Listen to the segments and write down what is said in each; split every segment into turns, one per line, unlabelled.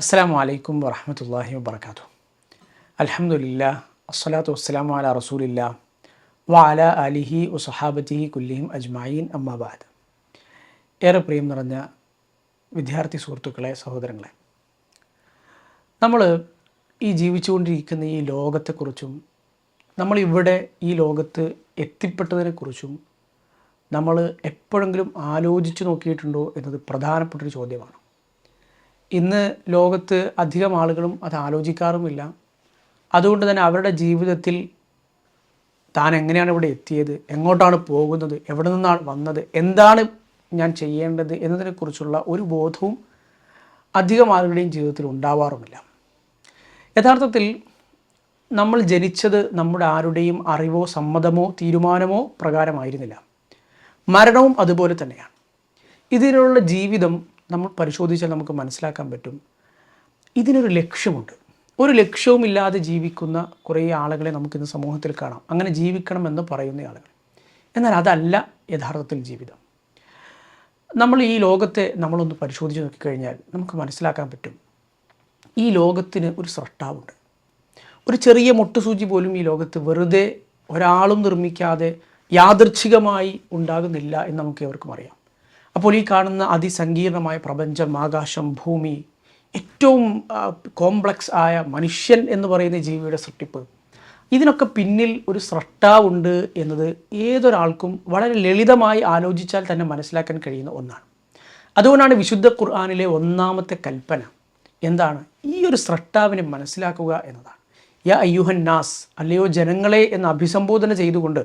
അസ്സാം വലൈക്കും വറഹമത്തല്ലാഹി വാബർക്കാത്തു അലഹമുല്ല അസ്സലാത്തു വസ്സലാമു അല റസൂലില്ല വാല അലിഹി വസഹാബത്തിഹി കുല്ലിഹിം അജ്മായിൻ അമ്മാബാദ് ഏറെ പ്രിയം നിറഞ്ഞ വിദ്യാർത്ഥി സുഹൃത്തുക്കളെ സഹോദരങ്ങളെ നമ്മൾ ഈ ജീവിച്ചുകൊണ്ടിരിക്കുന്ന ഈ ലോകത്തെക്കുറിച്ചും നമ്മളിവിടെ ഈ ലോകത്ത് എത്തിപ്പെട്ടതിനെക്കുറിച്ചും നമ്മൾ എപ്പോഴെങ്കിലും ആലോചിച്ച് നോക്കിയിട്ടുണ്ടോ എന്നത് പ്രധാനപ്പെട്ടൊരു ചോദ്യമാണ്. ഇന്ന് ലോകത്ത് അധികം ആളുകളും അത് ആലോചിക്കാറുമില്ല. അതുകൊണ്ട് തന്നെ അവരുടെ ജീവിതത്തിൽ താൻ എങ്ങനെയാണ് ഇവിടെ എത്തിയത്? എങ്ങോട്ടാണ് പോകുന്നത്? എവിടെ നിന്നാണ് വന്നത്? എന്താണ് ഞാൻ ചെയ്യേണ്ടത് എന്നതിനെക്കുറിച്ചുള്ള ഒരു ബോധവും അധികം ആളുകളുടെയും ജീവിതത്തിൽ ഉണ്ടാവാറുമില്ല. യഥാർത്ഥത്തിൽ നമ്മൾ ജനിച്ചത് നമ്മുടെ ആരുടെയും അറിവോ സമ്മതമോ തീരുമാനമോ പ്രകാരമായിരുന്നില്ല. മരണവും അതുപോലെ തന്നെയാണ്. ഇതിനുള്ള ജീവിതം നമ്മൾ പരിശോധിച്ചാൽ നമുക്ക് മനസ്സിലാക്കാൻ പറ്റും. ഇതിനൊരു ലക്ഷ്യമുണ്ട്. ഒരു ലക്ഷ്യവുമില്ലാതെ ജീവിക്കുന്ന കുറേ ആളുകളെ നമുക്കിന്ന് സമൂഹത്തിൽ കാണാം. അങ്ങനെ ജീവിക്കണമെന്ന് പറയുന്ന ആളുകൾ. എന്നാൽ അതല്ല യഥാർത്ഥത്തിൽ ജീവിതം. നമ്മൾ ഈ ലോകത്തെ നമ്മളൊന്ന് പരിശോധിച്ച് നോക്കിക്കഴിഞ്ഞാൽ നമുക്ക് മനസ്സിലാക്കാൻ പറ്റും. ഈ ലോകത്തിന് ഒരു സ്രഷ്ടാവുണ്ട്. ഒരു ചെറിയ മുട്ടുസൂചി പോലും ഈ ലോകത്ത് വെറുതെ ഒരാളും നിർമ്മിക്കാതെ യാദൃച്ഛികമായി ഉണ്ടാകുന്നില്ല എന്ന് നമുക്ക് എവർക്കും അറിയാം. അപ്പോൾ ഈ കാണുന്ന അതിസങ്കീർണമായ പ്രപഞ്ചം ആകാശം ഭൂമി ഏറ്റവും കോംപ്ലക്സ് ആയ മനുഷ്യൻ എന്ന് പറയുന്ന ജീവിയുടെ സൃഷ്ടിപ്പ്. ഇതിനൊക്കെ പിന്നിൽ ഒരു സ്രഷ്ടാവുണ്ട് എന്നത് ഏതൊരാൾക്കും വളരെ ലളിതമായി ആലോചിച്ചാൽ തന്നെ മനസ്സിലാക്കാൻ കഴിയുന്ന ഒന്നാണ്. അതുകൊണ്ടാണ് വിശുദ്ധ ഖുർആാനിലെ ഒന്നാമത്തെ കൽപ്പന. എന്താണ്? ഈ ഒരു സ്രഷ്ടാവിനെ മനസ്സിലാക്കുക എന്നതാണ്. യാ അയ്യുഹൻ നാസ് അല്ലയോ ജനങ്ങളെ എന്ന് അഭിസംബോധന ചെയ്തുകൊണ്ട്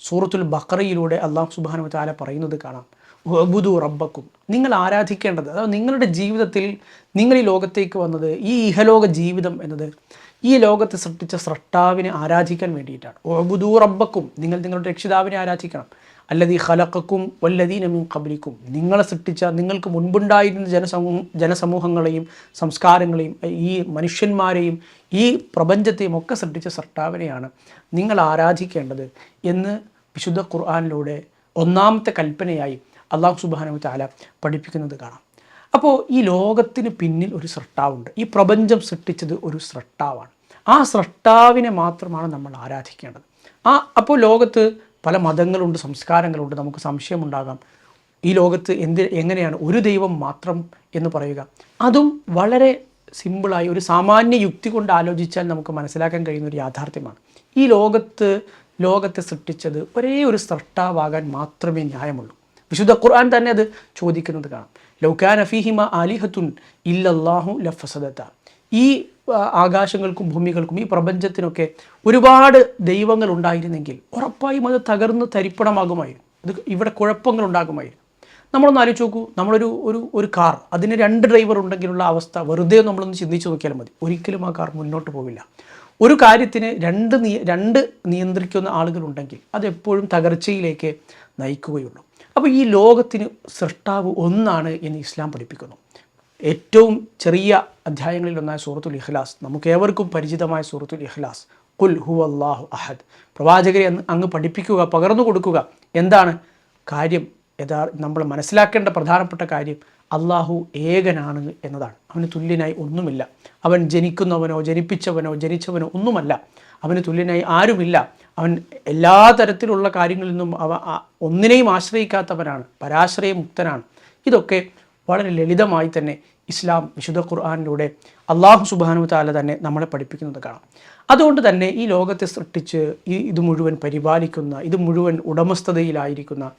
സൂറത്തുൽ ബക്കറയിലൂടെ അള്ളാഹു സുബാനു താല പറയുന്നത് കാണാം. വബുദു റബ്ബക്കും. നിങ്ങൾ ആരാധിക്കേണ്ടത് അതായത് നിങ്ങളുടെ ജീവിതത്തിൽ നിങ്ങൾ ഈ ലോകത്തേക്ക് വന്നത് ഈ ഇഹലോക ജീവിതം എന്നത് ഈ ലോകത്തെ സൃഷ്ടിച്ച സ്രഷ്ടാവിനെ ആരാധിക്കാൻ വേണ്ടിയിട്ടാണ്. ഒബുദു റബ്ബക്കും നിങ്ങൾ നിങ്ങളുടെ രക്ഷിതാവിനെ ആരാധിക്കണം. അല്ലതി ഹലക്കക്കും വല്ലതീന മിൻ ഖബലിക്കും. നിങ്ങളെ സൃഷ്ടിച്ച നിങ്ങൾക്ക് മുൻപുണ്ടായിരുന്ന ജനസമൂഹ ജനസമൂഹങ്ങളെയും സംസ്കാരങ്ങളെയും ഈ മനുഷ്യന്മാരെയും ഈ പ്രപഞ്ചത്തെയും ഒക്കെ സൃഷ്ടിച്ച സൃഷ്ടാവിനെയാണ് നിങ്ങൾ ആരാധിക്കേണ്ടത് എന്ന് വിശുദ്ധ ഖുർആാനിലൂടെ ഒന്നാമത്തെ കൽപ്പനയായി അള്ളാഹു സുബാനു താല പഠിപ്പിക്കുന്നത് കാണാം. അപ്പോൾ ഈ ലോകത്തിന് പിന്നിൽ ഒരു സൃഷ്ടാവുണ്ട് ഈ പ്രപഞ്ചം സൃഷ്ടിച്ചത് ഒരു സൃഷ്ടാവാണ് ആ സൃഷ്ടാവിനെ മാത്രമാണ് നമ്മൾ ആരാധിക്കേണ്ടത്. ആ അപ്പോൾ ലോകത്ത് പല മതങ്ങളുണ്ട് സംസ്കാരങ്ങളുണ്ട്. നമുക്ക് സംശയമുണ്ടാകാം. ഈ ലോകത്ത് എന്ത് എങ്ങനെയാണ് ഒരു ദൈവം മാത്രം എന്ന് പറയുക. അതും വളരെ സിമ്പിളായി ഒരു സാമാന്യ യുക്തി കൊണ്ട് ആലോചിച്ചാൽ നമുക്ക് മനസ്സിലാക്കാൻ കഴിയുന്ന ഒരു യാഥാർത്ഥ്യമാണ്. ഈ ലോകത്ത് ലോകത്തെ സൃഷ്ടിച്ചത് ഒരേ ഒരു സൃഷ്ടാവാകാൻ മാത്രമേ ന്യായമുള്ളൂ. വിശുദ്ധ ഖുർആൻ തന്നെ അത് ചോദിക്കുന്നത് കാണാം. ലൗക്കാൻ അഫീഹിമ ആലിഹത്തുൻ ഇല്ലല്ലാഹു ലഫസദത്ത ഈ ആകാശങ്ങൾക്കും ഭൂമികൾക്കും ഈ പ്രപഞ്ചത്തിനൊക്കെ ഒരുപാട് ദൈവങ്ങൾ ഉണ്ടായിരുന്നെങ്കിൽ ഉറപ്പായും അത് തകർന്ന് തരിപ്പണമാകുമായിരുന്നു. അത് ഇവിടെ കുഴപ്പങ്ങൾ ഉണ്ടാകുമായിരുന്നു. നമ്മളൊന്ന് ആലോചിച്ച് നോക്കൂ. നമ്മളൊരു ഒരു ഒരു കാർ അതിന് രണ്ട് ഡ്രൈവർ ഉണ്ടെങ്കിലുള്ള അവസ്ഥ വെറുതെ നമ്മളൊന്ന് ചിന്തിച്ച് നോക്കിയാൽ മതി. ഒരിക്കലും ആ കാർ മുന്നോട്ട് പോവില്ല. ഒരു കാര്യത്തിന് രണ്ട് രണ്ട് നിയന്ത്രിക്കുന്ന ആളുകളുണ്ടെങ്കിൽ അത് എപ്പോഴും തകർച്ചയിലേക്ക് നയിക്കുകയുള്ളൂ. അപ്പോൾ ഈ ലോകത്തിന് സൃഷ്ടാവ് ഒന്നാണ് എന്ന് ഇസ്ലാം പഠിപ്പിക്കുന്നു. ഏറ്റവും ചെറിയ അധ്യായങ്ങളിൽ ഒന്നായ സൂറത്തുൽ ഇഖ്ലാസ് നമുക്ക് ഏവർക്കും പരിചിതമായ സൂറത്തുൽ ഇഖ്ലാസ് കുൽ ഹു അള്ളാഹു അഹദ്. പ്രവാചകരെ അങ്ങ് പഠിപ്പിക്കുക പകർന്നു കൊടുക്കുക. എന്താണ്? കാര്യം യഥാ നമ്മൾ മനസ്സിലാക്കേണ്ട പ്രധാനപ്പെട്ട കാര്യം അള്ളാഹു ഏകനാണ് എന്നതാണ്. അവന് തുല്യനായി ഒന്നുമില്ല. അവൻ ജനിക്കുന്നവനോ ജനിപ്പിച്ചവനോ ജനിച്ചവനോ ഒന്നുമല്ല. അവന് തുല്യനായി ആരുമില്ല. അവൻ എല്ലാ തരത്തിലുള്ള കാര്യങ്ങളിൽ നിന്നും അവ ഒന്നിനെയും ആശ്രയിക്കാത്തവനാണ്. പരാശ്രയമുക്തനാണ്. ഇതൊക്കെ വളരെ ലളിതമായി തന്നെ ഇസ്ലാം വിശുദ്ധ ഖുർആാനിലൂടെ അള്ളാഹു സുബാനു താല തന്നെ നമ്മളെ പഠിപ്പിക്കുന്നത് കാണാം. അതുകൊണ്ട് തന്നെ ഈ ലോകത്തെ സൃഷ്ടിച്ച് ഈ ഇത് മുഴുവൻ പരിപാലിക്കുന്ന ഇത് മുഴുവൻ ഉടമസ്ഥതയിലായിരിക്കുന്ന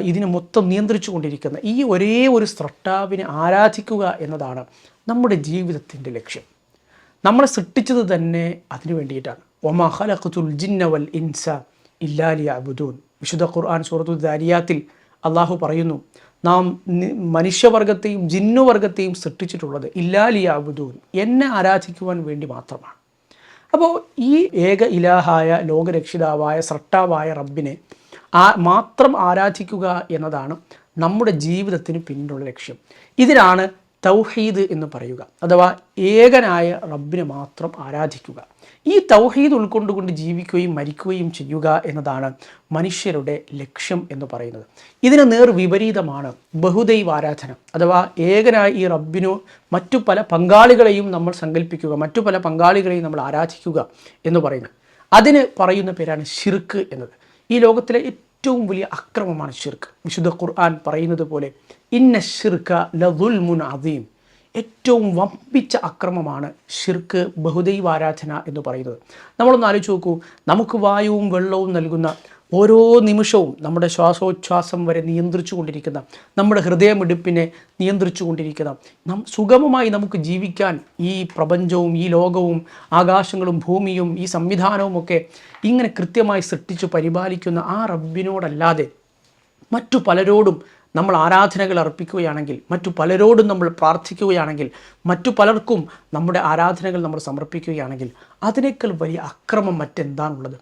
ഇതിനെ മൊത്തം നിയന്ത്രിച്ചു കൊണ്ടിരിക്കുന്ന ഈ ഒരേ ഒരു സ്രഷ്ടാവിനെ ആരാധിക്കുക എന്നതാണ് നമ്മുടെ ജീവിതത്തിന്റെ ലക്ഷ്യം. നമ്മളെ സൃഷ്ടിച്ചത് തന്നെ അതിനു വേണ്ടിയിട്ടാണ്. ഒമാ ഖലഖത്തുൽ ജിന്ന വൽ ഇൻസ ഇല്ലാലി അബുദൂൻ വിശുദ്ധ ഖുർആൻ സൂറത്തു ദാരിയാത്തിൽ അള്ളാഹു പറയുന്നു നാം മനുഷ്യവർഗത്തെയും ജിന്നുവർഗത്തെയും സൃഷ്ടിച്ചിട്ടുള്ളത് ഇല്ലാലി അബുദൂൻ എന്നെ ആരാധിക്കുവാൻ വേണ്ടി മാത്രമാണ്. അപ്പോൾ ഈ ഏക ഇലാഹായ ലോകരക്ഷിതാവായ സ്രട്ടാവായ റബ്ബിനെ ആ മാത്രം ആരാധിക്കുക എന്നതാണ് നമ്മുടെ ജീവിതത്തിന് പിന്നിലുള്ള ലക്ഷ്യം. ഇതിനാണ് തൗഹീദ് എന്ന് പറയുക അഥവാ ഏകനായ റബ്ബിനെ മാത്രം ആരാധിക്കുക. ഈ തൗഹീദ് ഉൾക്കൊണ്ടുകൊണ്ട് ജീവിക്കുകയും മരിക്കുകയും ചെയ്യുക എന്നതാണ് മനുഷ്യരുടെ ലക്ഷ്യം എന്ന് പറയുന്നത്. ഇതിന് നേർ വിപരീതമാണ് ബഹുദൈവാരാധന അഥവാ ഏകനായ ഈ റബ്ബിനോ മറ്റു പല പങ്കാളികളെയും നമ്മൾ സങ്കല്പിക്കുക മറ്റു പല പങ്കാളികളെയും നമ്മൾ ആരാധിക്കുക എന്ന് പറയുന്നത്. അതിന് പറയുന്ന പേരാണ് ഷിർക്ക് എന്നത്. ഈ ലോകത്തിലെ ഏറ്റവും വലിയ അക്രമമാണ് ഷിർക്ക് വിശുദ്ധ ഖുർആൻ പറയുന്നത് പോലെ ഇന്ന ഷിർക്ക ലദുൽമുൻ അദീം. ഏറ്റവും വമ്പിച്ച അക്രമമാണ് ഷിർക്ക് ബഹുദൈവാരാധന എന്ന് പറയുന്നത്. നമ്മളൊന്ന് ആലോചിച്ച് നോക്കൂ നമുക്ക് വായുവും വെള്ളവും നൽകുന്ന ഓരോ നിമിഷവും നമ്മുടെ ശ്വാസോച്ഛ്വാസം വരെ നിയന്ത്രിച്ചു കൊണ്ടിരിക്കുന്ന നമ്മുടെ ഹൃദയമിടിപ്പിനെ നിയന്ത്രിച്ചു കൊണ്ടിരിക്കുന്ന നം സുഗമമായി നമുക്ക് ജീവിക്കാൻ ഈ പ്രപഞ്ചവും ഈ ലോകവും ആകാശങ്ങളും ഭൂമിയും ഈ സംവിധാനവും ഒക്കെ ഇങ്ങനെ കൃത്യമായി സൃഷ്ടിച്ചു പരിപാലിക്കുന്ന ആ റബ്ബിനോടല്ലാതെ മറ്റു പലരോടും നമ്മൾ ആരാധനകൾ അർപ്പിക്കുകയാണെങ്കിൽ മറ്റു പലരോടും നമ്മൾ പ്രാർത്ഥിക്കുകയാണെങ്കിൽ മറ്റു പലർക്കും നമ്മുടെ ആരാധനകൾ നമ്മൾ സമർപ്പിക്കുകയാണെങ്കിൽ അതിനേക്കാൾ വലിയ അക്രമം മറ്റെന്താണുള്ളത്?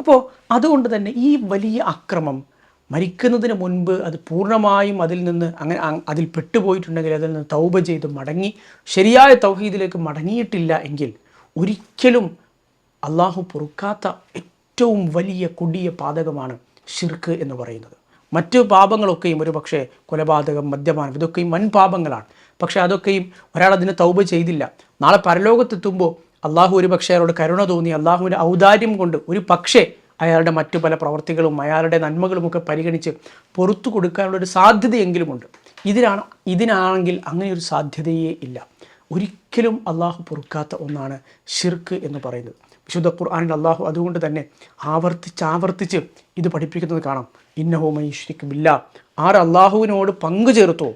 അപ്പോൾ അതുകൊണ്ട് തന്നെ ഈ വലിയ അക്രമം മരിക്കുന്നതിന് മുൻപ് അത് പൂർണമായും അതിൽ നിന്ന് അങ്ങനെ അതിൽ പെട്ടുപോയിട്ടുണ്ടെങ്കിൽ അതിൽ നിന്ന് തൗബ ചെയ്ത് മടങ്ങി ശരിയായ തൗഹീദിലേക്ക് മടങ്ങിയിട്ടില്ല എങ്കിൽ ഒരിക്കലും അള്ളാഹു പൊറുക്കാത്ത ഏറ്റവും വലിയ കൊടിയ പാതകമാണ് ഷിർക്ക് എന്ന് പറയുന്നത്. മറ്റു പാപങ്ങളൊക്കെയും ഒരു പക്ഷേ കൊലപാതകം മദ്യപാനം ഇതൊക്കെയും വൻ പാപങ്ങളാണ്. പക്ഷേ അതൊക്കെയും ഒരാൾ അതിന് തൗബ ചെയ്തില്ല. നാളെ പരലോകത്തെത്തുമ്പോൾ അള്ളാഹു ഒരു പക്ഷേ അയാളോട് കരുണ തോന്നി അള്ളാഹുവിന്റെ ഔദാര്യം കൊണ്ട് ഒരു പക്ഷേ അയാളുടെ മറ്റു പല പ്രവർത്തികളും അയാളുടെ നന്മകളുമൊക്കെ പരിഗണിച്ച് പുറത്തു കൊടുക്കാനുള്ളൊരു സാധ്യതയെങ്കിലുമുണ്ട്. ഇതിനാണ് ഇതിനാണെങ്കിൽ അങ്ങനെ ഒരു സാധ്യതയേ ഇല്ല. ഒരിക്കലും അള്ളാഹു പൊറുക്കാത്ത ഒന്നാണ് ഷിർക്ക് എന്ന് പറയുന്നത്. വിശുദ്ധ ഖുർആാനിൽ അള്ളാഹു അതുകൊണ്ട് തന്നെ ആവർത്തിച്ച് ആവർത്തിച്ച് ഇത് പഠിപ്പിക്കുന്നത് കാണാം. ഇന്നഹോ മൈശ്വരിക്കുമില്ല ആർ അള്ളാഹുവിനോട് പങ്കു ചേർത്തോ?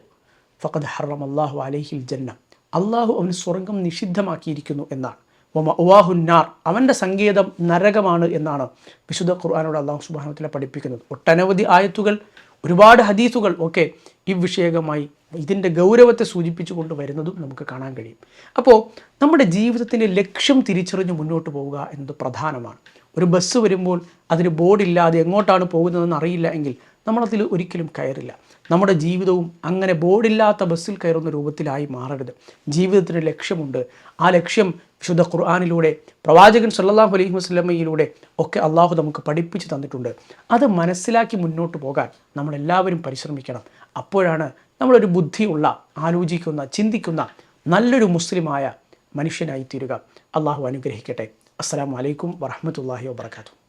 ഫഖദ് ഹറം അള്ളാഹു അലഹിൽ ജന്ന. അള്ളാഹു അവന് സ്വർഗം നിഷിദ്ധമാക്കിയിരിക്കുന്നു എന്നാണ്. ഒവാഹുന്നാർ അവന്റെ സങ്കേതം നരകമാണ് എന്നാണ് വിശുദ്ധ ഖുർആാനോട് അള്ളാഹു സുബാനത്തിലെ പഠിപ്പിക്കുന്നത്. ഒട്ടനവധി ആയത്തുകൾ ഒരുപാട് ഹദീസുകൾ ഒക്കെ ഈ വിഷയകമായി ഇതിന്റെ ഗൗരവത്തെ സൂചിപ്പിച്ചുകൊണ്ട് വരുന്നതും നമുക്ക് കാണാൻ കഴിയും. അപ്പോൾ നമ്മുടെ ജീവിതത്തിന്റെ ലക്ഷ്യം തിരിച്ചറിഞ്ഞ് മുന്നോട്ട് പോവുക എന്നത് പ്രധാനമാണ്. ഒരു ബസ് വരുമ്പോൾ അതിന് ബോർഡില്ലാതെ എങ്ങോട്ടാണ് പോകുന്നതെന്ന് അറിയില്ല എങ്കിൽ നമ്മളതിൽ ഒരിക്കലും കയറില്ല. നമ്മുടെ ജീവിതവും അങ്ങനെ ബോർഡില്ലാത്ത ബസ്സിൽ കയറുന്ന രൂപത്തിലായി മാറരുത്. ജീവിതത്തിന് ലക്ഷ്യമുണ്ട്. ആ ലക്ഷ്യം വിശുദ്ധ ഖുർആാനിലൂടെ പ്രവാചകൻ സല്ലാഹു അലൈഹി വസ്ലമയിലൂടെ ഒക്കെ അള്ളാഹു നമുക്ക് പഠിപ്പിച്ച് തന്നിട്ടുണ്ട്. അത് മനസ്സിലാക്കി മുന്നോട്ട് പോകാൻ നമ്മളെല്ലാവരും പരിശ്രമിക്കണം. അപ്പോഴാണ് നമ്മളൊരു ബുദ്ധിയുള്ള ആലോചിക്കുന്ന ചിന്തിക്കുന്ന നല്ലൊരു മുസ്ലിമായ മനുഷ്യനായി തീരുക അള്ളാഹു അനുഗ്രഹിക്കട്ടെ. അസ്സാം വലൈക്കും വറഹമത്തല്ലാഹി വാബർക്കാത്തു